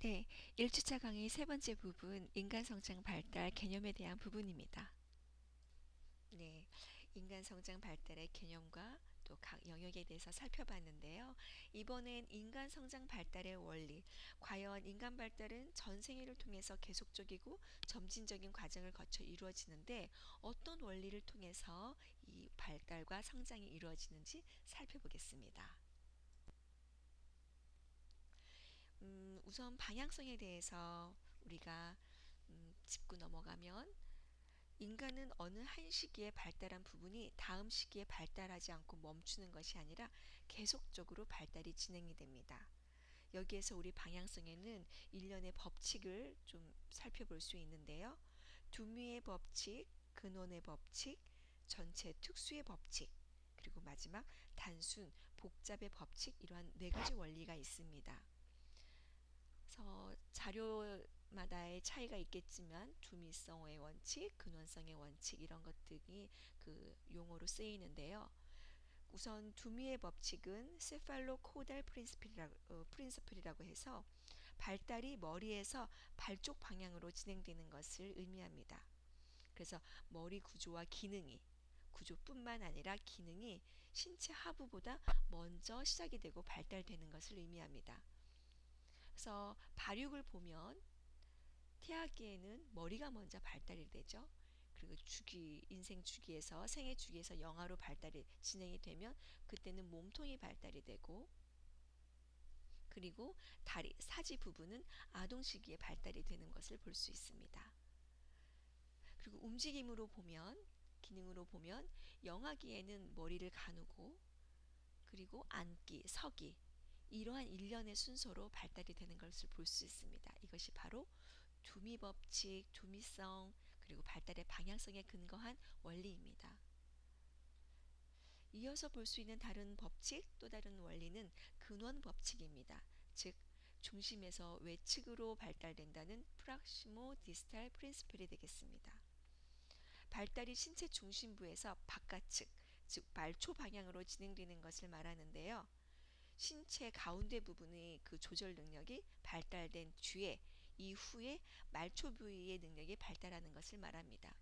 네, 1주차 강의 세 번째 부분, 인간 성장 발달 개념에 대한 부분입니다. 네, 인간 성장 발달의 개념과 또 각 영역에 대해서 살펴봤는데요. 이번엔 인간 성장 발달의 원리, 과연 인간 발달은 전 생애를 통해서 계속적이고 점진적인 과정을 거쳐 이루어지는데 어떤 원리를 통해서 이 발달과 성장이 이루어지는지 살펴보겠습니다. 음, 우선 방향성에 대해서 우리가 음, 짚고 넘어가면 인간은 어느 한 시기에 발달한 부분이 다음 시기에 발달하지 않고 멈추는 것이 아니라 계속적으로 발달이 진행이 됩니다. 여기에서 우리 방향성에는 일련의 법칙을 좀 살펴볼 수 있는데요. 두미의 법칙, 근원의 법칙, 전체 특수의 법칙, 그리고 마지막 단순, 복잡의 법칙 이러한 네 가지 원리가 있습니다. 그래서 자료마다의 차이가 있겠지만 두미성의 원칙, 근원성의 원칙 이런 것들이 그 용어로 쓰이는데요. 우선 두미의 법칙은 세팔로코달 프린스플이라고, 어, 프린스플이라고 해서 발달이 머리에서 발쪽 방향으로 진행되는 것을 의미합니다. 그래서 머리 구조와 기능이 구조뿐만 아니라 기능이 신체 하부보다 먼저 시작이 되고 발달되는 것을 의미합니다. 그래서 발육을 보면 태아기에는 머리가 먼저 발달이 되죠. 그리고 주기 인생 주기에서 생애 주기에서 영아로 발달이 진행이 되면 그때는 몸통이 발달이 되고 그리고 다리 사지 부분은 아동 시기에 발달이 되는 것을 볼 수 있습니다. 그리고 움직임으로 보면 기능으로 보면 영아기에는 머리를 가누고 그리고 앉기, 서기 이러한 일련의 순서로 발달이 되는 것을 볼 수 있습니다. 이것이 바로 두미 법칙, 두미성, 그리고 발달의 방향성에 근거한 원리입니다. 이어서 볼 수 있는 다른 법칙, 또 다른 원리는 근원 법칙입니다. 즉, 중심에서 외측으로 발달된다는 프락시모 디스탈 프린스플이 되겠습니다. 발달이 신체 중심부에서 바깥측, 즉 말초 방향으로 진행되는 것을 말하는데요. 신체 가운데 부분의 그 조절 능력이 발달된 뒤에 이후에 말초 부위의 능력이 발달하는 것을 말합니다.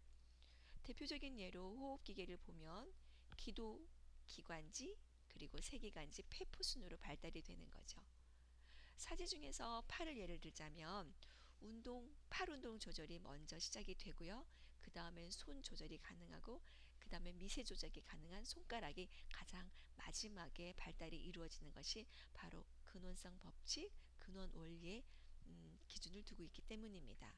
대표적인 예로 호흡기계를 보면 기도 기관지 그리고 세기관지 폐포 순으로 발달이 되는 거죠. 사제 중에서 팔을 예를 들자면 운동, 팔 운동 조절이 먼저 시작이 되고요. 그 다음엔 손 조절이 가능하고 그 다음에 미세 조작이 가능한 손가락이 가장 마지막에 발달이 이루어지는 것이 바로 근원성 법칙, 근원 원리의 음, 기준을 두고 있기 때문입니다.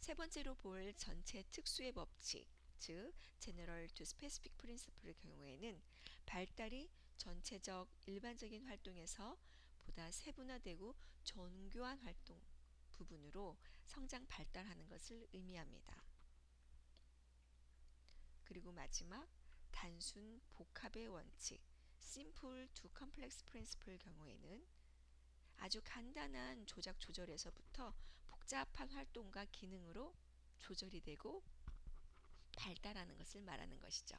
세 번째로 볼 전체 특수의 법칙, 즉 General to Specific Principle의 경우에는 발달이 전체적 일반적인 활동에서 보다 세분화되고 정교한 활동 부분으로 성장 발달하는 것을 의미합니다. 그리고 마지막 단순 복합의 원칙 Simple to Complex Principle 경우에는 아주 간단한 조작 조절에서부터 복잡한 활동과 기능으로 조절이 되고 발달하는 것을 말하는 것이죠.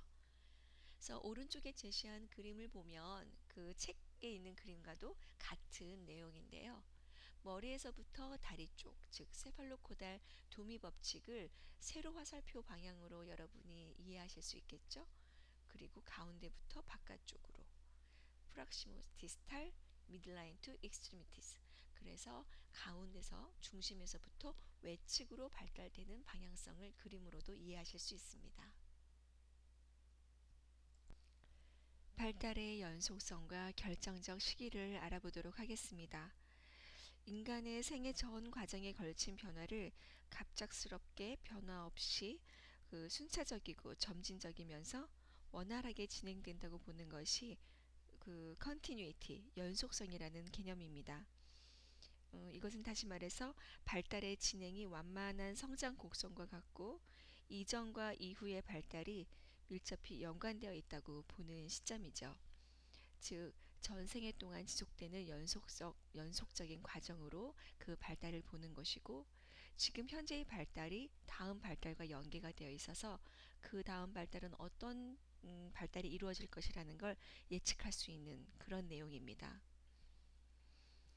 그래서 오른쪽에 제시한 그림을 보면 그 책에 있는 그림과도 같은 내용인데요. 머리에서부터 다리 쪽, 즉 세팔로코달 도미 법칙을 세로 화살표 방향으로 여러분이 이해하실 수 있겠죠? 그리고 가운데부터 바깥쪽으로 프락시모스 디스탈 미드라인 투 익스트리미티스 그래서 가운데서 중심에서부터 외측으로 발달되는 방향성을 그림으로도 이해하실 수 있습니다. 발달의 연속성과 결정적 시기를 알아보도록 하겠습니다. 인간의 생애 전 과정에 걸친 변화를 갑작스럽게 변화 없이 그 순차적이고 점진적이면서 원활하게 진행된다고 보는 것이 그 컨티뉴이티, 연속성이라는 개념입니다. 어, 이것은 다시 말해서 발달의 진행이 완만한 성장 곡선과 같고 이전과 이후의 발달이 밀접히 연관되어 있다고 보는 시점이죠. 즉 전생애 동안 지속되는 연속적 연속적인 과정으로 그 발달을 보는 것이고 지금 현재의 발달이 다음 발달과 연계가 되어 있어서 그 다음 발달은 어떤 음, 발달이 이루어질 것이라는 걸 예측할 수 있는 그런 내용입니다.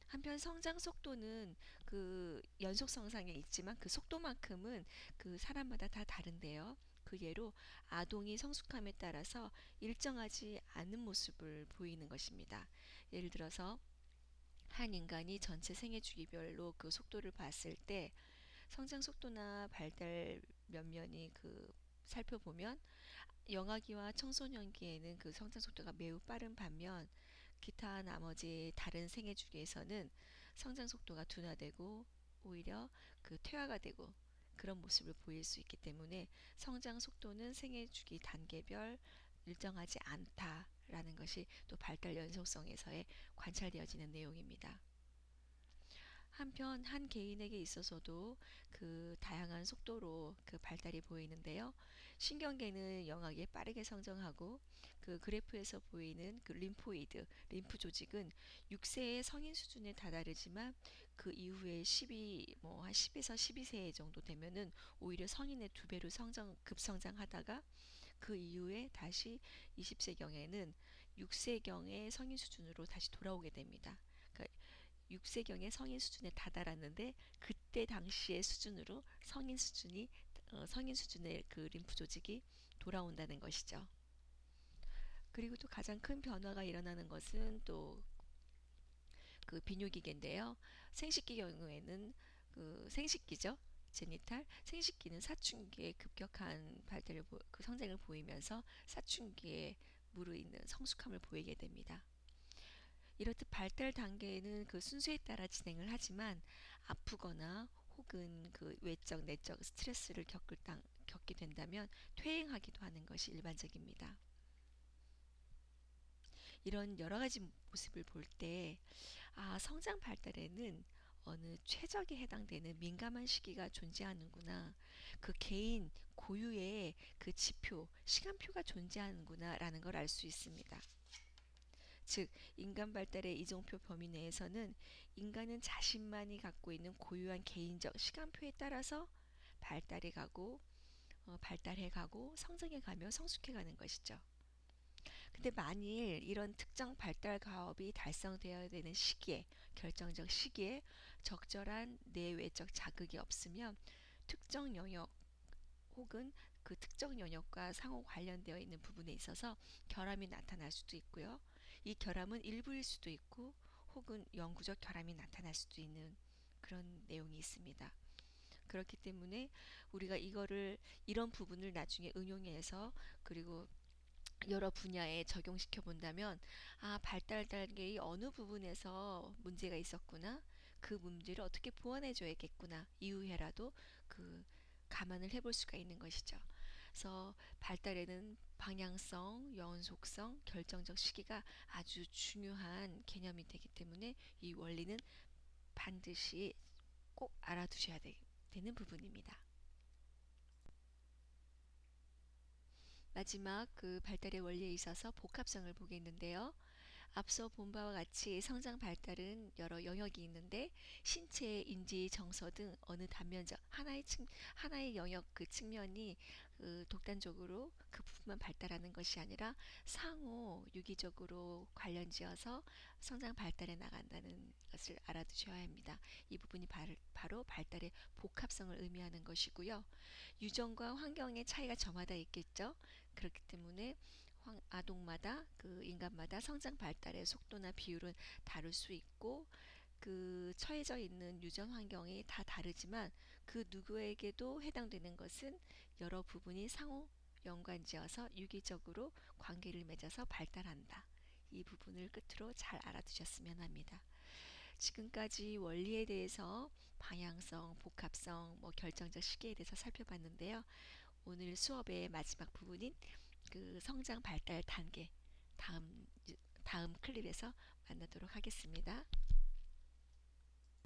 한편 성장 속도는 그 연속 성장에 있지만 그 속도만큼은 그 사람마다 다 다른데요. 그 예로 아동이 성숙함에 따라서 일정하지 않은 모습을 보이는 것입니다. 예를 들어서 한 인간이 전체 생애 주기별로 그 속도를 봤을 때 성장 속도나 발달 면면이 그 살펴보면 영아기와 청소년기에는 그 성장 속도가 매우 빠른 반면 기타 나머지 다른 생애 주기에서는 성장 속도가 둔화되고 오히려 그 퇴화가 되고 그런 모습을 보일 수 있기 때문에 성장 속도는 생애 주기 단계별 일정하지 않다라는 것이 또 발달 연속성에서의 관찰되어지는 내용입니다. 한편 한 개인에게 있어서도 그 다양한 속도로 그 발달이 보이는데요. 신경계는 영하게 빠르게 성장하고 그 그래프에서 보이는 그 림포이드, 림프 조직은 6세의 성인 수준에 다다르지만 그 이후에 12, 뭐 한 10에서 12세 정도 되면은 오히려 성인의 두 배로 성장, 급성장하다가 그 이후에 다시 20세경에는 6세경의 성인 수준으로 다시 돌아오게 됩니다. 그러니까 6세경의 성인 수준에 다다랐는데 그때 당시의 수준으로 성인 수준이 어, 성인 수준의 그 림프 조직이 돌아온다는 것이죠. 그리고 또 가장 큰 변화가 일어나는 것은 또 그 비뇨기계인데요. 생식기 경우에는 그 생식기죠. 제니탈 생식기는 사춘기에 급격한 발달을 그 성장을 보이면서 사춘기에 무르익는 성숙함을 보이게 됩니다. 이렇듯 발달 단계에는 그 순서에 따라 진행을 하지만 아프거나 혹은 그 외적 내적 스트레스를 겪을 당, 겪게 된다면 퇴행하기도 하는 것이 일반적입니다. 이런 여러 가지 모습을 볼 때, 아, 성장 발달에는 어느 최적에 해당되는 민감한 시기가 존재하는구나. 그 개인 고유의 그 지표, 시간표가 존재하는구나 라는 걸 알 수 있습니다. 즉, 인간 발달의 이정표 범위 내에서는 인간은 자신만이 갖고 있는 고유한 개인적 시간표에 따라서 발달해 가고, 어, 발달해 가고, 성장해 가며 성숙해 가는 것이죠. 근데 만일 이런 특정 발달 가업이 달성되어야 되는 시기에, 결정적 시기에 적절한 내외적 자극이 없으면 특정 영역 혹은 그 특정 영역과 상호 관련되어 있는 부분에 있어서 결함이 나타날 수도 있고요. 이 결함은 일부일 수도 있고 혹은 영구적 결함이 나타날 수도 있는 그런 내용이 있습니다. 그렇기 때문에 우리가 이거를 이런 부분을 나중에 응용해서 그리고 여러 분야에 적용시켜 본다면 아 발달 단계의 어느 부분에서 문제가 있었구나 그 문제를 어떻게 보완해 줘야겠구나 이후에라도 그 감안을 해볼 수가 있는 것이죠. 그래서 발달에는 방향성, 연속성, 결정적 시기가 아주 중요한 개념이 되기 때문에 이 원리는 반드시 꼭 알아두셔야 되는 부분입니다. 마지막 그 발달의 원리에 있어서 복합성을 보겠는데요. 앞서 본 바와 같이 성장 발달은 여러 영역이 있는데 신체, 인지, 정서 등 어느 단면적 하나의 측 하나의 영역 그 측면이 그 독단적으로 그 부분만 발달하는 것이 아니라 상호 유기적으로 관련지어서 성장 발달해 나간다는 것을 알아두셔야 합니다. 이 부분이 바로 발달의 복합성을 의미하는 것이고요. 유전과 환경의 차이가 저마다 있겠죠. 그렇기 때문에 아동마다 그 인간마다 성장 발달의 속도나 비율은 다를 수 있고 그 처해져 있는 유전 환경이 다 다르지만 그 누구에게도 해당되는 것은 여러 부분이 상호 연관지어서 유기적으로 관계를 맺어서 발달한다. 이 부분을 끝으로 잘 알아두셨으면 합니다. 지금까지 원리에 대해서 방향성, 복합성, 뭐 결정적 시기에 대해서 살펴봤는데요. 오늘 수업의 마지막 부분인 그 성장 발달 단계 다음 다음 클립에서 만나도록 하겠습니다.